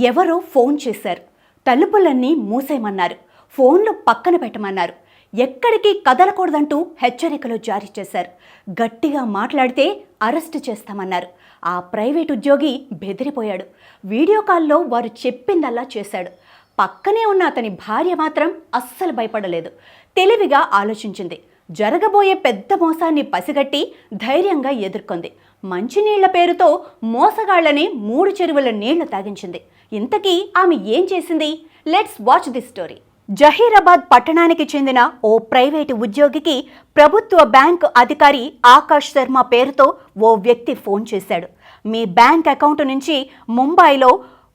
ఎవరో ఫోన్ చేశారు. తలుపులన్నీ మూసేయమన్నారు. ఫోన్లు పక్కన పెట్టమన్నారు. ఎక్కడికి కదలకూడదంటూ హెచ్చరికలు జారీ చేశారు. గట్టిగా మాట్లాడితే అరెస్ట్ చేస్తామన్నారు. ఆ ప్రైవేట్ ఉద్యోగి బెదిరిపోయాడు. వీడియో కాల్లో వారు చెప్పిందల్లా చేశాడు. పక్కనే ఉన్న అతని భార్య మాత్రం అస్సలు భయపడలేదు. తెలివిగా ఆలోచించింది. జరగబోయే పెద్ద మోసాన్ని పసిగట్టి ధైర్యంగా ఎదుర్కొంది. మంచినీళ్ళ పేరుతో మోసగాళ్ళని మూడు చెరువుల నీళ్ళు తాగించింది. ఇంతకీ ఆమె ఏం చేసింది? Let's watch the story Zaheerabad పట్టణానికి చెందిన ఓ ప్రైవేటు ఉద్యోగికి ప్రభుత్వ బ్యాంక్ అధికారి ఆకాష్ శర్మ పేరుతో ఓ వ్యక్తి ఫోన్ చేశాడు. మీ బ్యాంక్ అకౌంట్ నుంచి ముంబైలో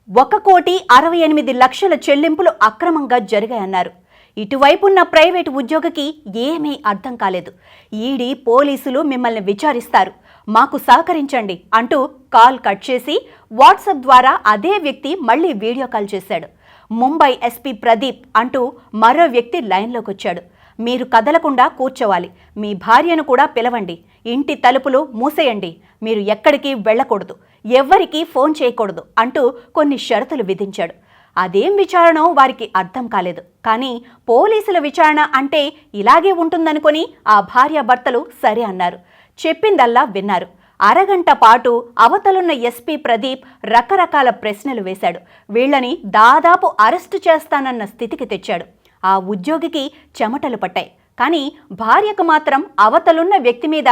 ఒక కోటి అరవై ఎనిమిది లక్షల చెల్లింపులు అక్రమంగా జరిగాయన్నారు. ఇటువైపున్న ప్రైవేటు ఉద్యోగికి ఏమీ అర్థం కాలేదు. ఈడీ పోలీసులు మిమ్మల్ని విచారిస్తారు. మాకు సహకరించండి అంటూ కాల్ కట్ చేసి వాట్సాప్ ద్వారా అదే వ్యక్తి మళ్ళీ వీడియో కాల్ చేశాడు. ముంబై ఎస్పీ ప్రదీప్ అంటూ మరో వ్యక్తి లైన్లోకి వచ్చాడు. మీరు కదలకుండా కూర్చోవాలి. మీ భార్యను కూడా పిలవండి. ఇంటి తలుపులు మూసేయండి. మీరు ఎక్కడికి వెళ్ళకూడదు. ఎవ్వరికీ ఫోన్ చేయకూడదు అంటూ కొన్ని షరతులు విధించాడు. అదేం విచారణో వారికి అర్థం కాలేదు. కానీ పోలీసుల విచారణ అంటే ఇలాగే ఉంటుందనుకొని ఆ భార్యాభర్తలు సరే అన్నారు. చెప్పిందల్లా విన్నారు. అరగంట పాటు అవతలున్న ఎస్పీ ప్రదీప్ రకరకాల ప్రశ్నలు వేశాడు. వీళ్ళని దాదాపు అరెస్టు చేస్తానన్న స్థితికి తెచ్చాడు. ఆ ఉద్యోగికి చెమటలు పట్టాయి. కానీ భార్యకు మాత్రం అవతలున్న వ్యక్తి మీద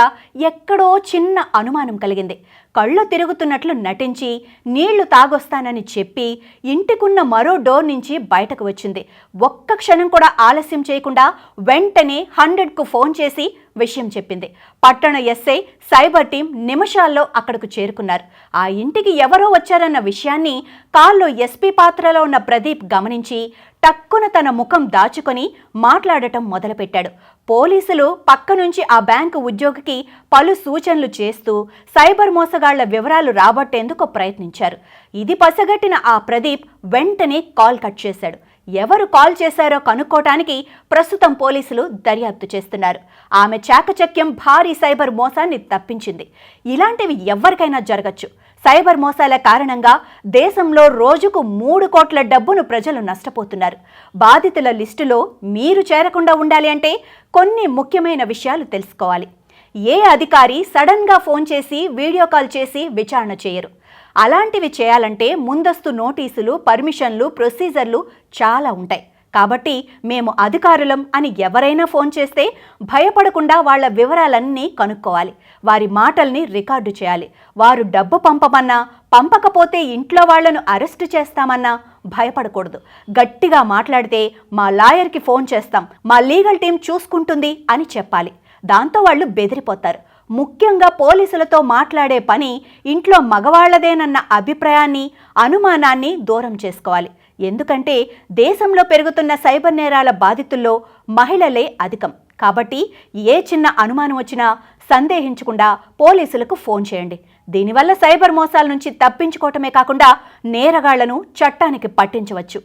ఎక్కడో చిన్న అనుమానం కలిగింది. కళ్ళు తిరుగుతున్నట్లు నటించి నీళ్ళు తాగొస్తానని చెప్పి ఇంటికున్న మరో డోర్ నుంచి బయటకు వచ్చింది. ఒక్క క్షణం కూడా ఆలస్యం చేయకుండా వెంటనే హండ్రెడ్కు ఫోన్ చేసి విషయం చెప్పింది. పట్టణ ఎస్ఐ సైబర్ టీం నిమిషాల్లో అక్కడకు చేరుకున్నారు. ఆ ఇంటికి ఎవరో వచ్చారన్న విషయాన్ని కాల్లో ఎస్పీ పాత్రలో ఉన్న ప్రదీప్ గమనించి టక్కున తన ముఖం దాచుకొని మాట్లాడటం మొదలుపెట్టాడు. పోలీసులు పక్క నుంచి ఆ బ్యాంకు ఉద్యోగికి పలు సూచనలు చేస్తూ సైబర్ మోసగాళ్ళ వివరాలు రాబట్టేందుకు ప్రయత్నించారు. ఇది పసగట్టిన ఆ ప్రదీప్ వెంటనే కాల్ కట్ చేశాడు. ఎవరు కాల్ చేశారో కనుక్కోటానికి ప్రస్తుతం పోలీసులు దర్యాప్తు చేస్తున్నారు. ఆమె చాకచక్యం భారీ సైబర్ మోసాన్ని తప్పించింది. ఇలాంటివి ఎవరికైనా జరగచ్చు. సైబర్ మోసాల కారణంగా దేశంలో రోజుకు మూడు కోట్ల డబ్బును ప్రజలు నష్టపోతున్నారు. బాధితుల లిస్టులో మీరు చేరకుండా ఉండాలి అంటే కొన్ని ముఖ్యమైన విషయాలు తెలుసుకోవాలి. ఏ అధికారి సడన్గా ఫోన్ చేసి వీడియో కాల్ చేసి విచారణ చేయరు. అలాంటివి చేయాలంటే ముందస్తు నోటీసులు పర్మిషన్లు ప్రొసీజర్లు చాలా ఉంటాయి. కాబట్టి మేము అధికారులం అని ఎవరైనా ఫోన్ చేస్తే భయపడకుండా వాళ్ళ వివరాలన్నీ కనుక్కోవాలి. వారి మాటల్ని రికార్డు చేయాలి. వారు డబ్బు పంపమన్నా పంపకపోతే ఇంట్లో వాళ్ళను అరెస్టు చేస్తామన్నా భయపడకూడదు. గట్టిగా మాట్లాడితే మా లాయర్కి ఫోన్ చేస్తాం మా లీగల్ టీం చూసుకుంటుంది అని చెప్పాలి. దాంతో వాళ్ళు బెదిరిపోతారు. ముఖ్యంగా పోలీసులతో మాట్లాడే పని ఇంట్లో మగవాళ్ళదేనన్న అభిప్రాయాన్ని అనుమానాన్ని దూరం చేసుకోవాలి. ఎందుకంటే దేశంలో పెరుగుతున్న సైబర్ నేరాల బాధితుల్లో మహిళలే అధికం. కాబట్టి ఏ చిన్న అనుమానం వచ్చినా సందేహించకుండా పోలీసులకు ఫోన్ చేయండి. దీనివల్ల సైబర్ మోసాల నుంచి తప్పించుకోవటమే కాకుండా నేరగాళ్ళను చట్టానికి పట్టించవచ్చు.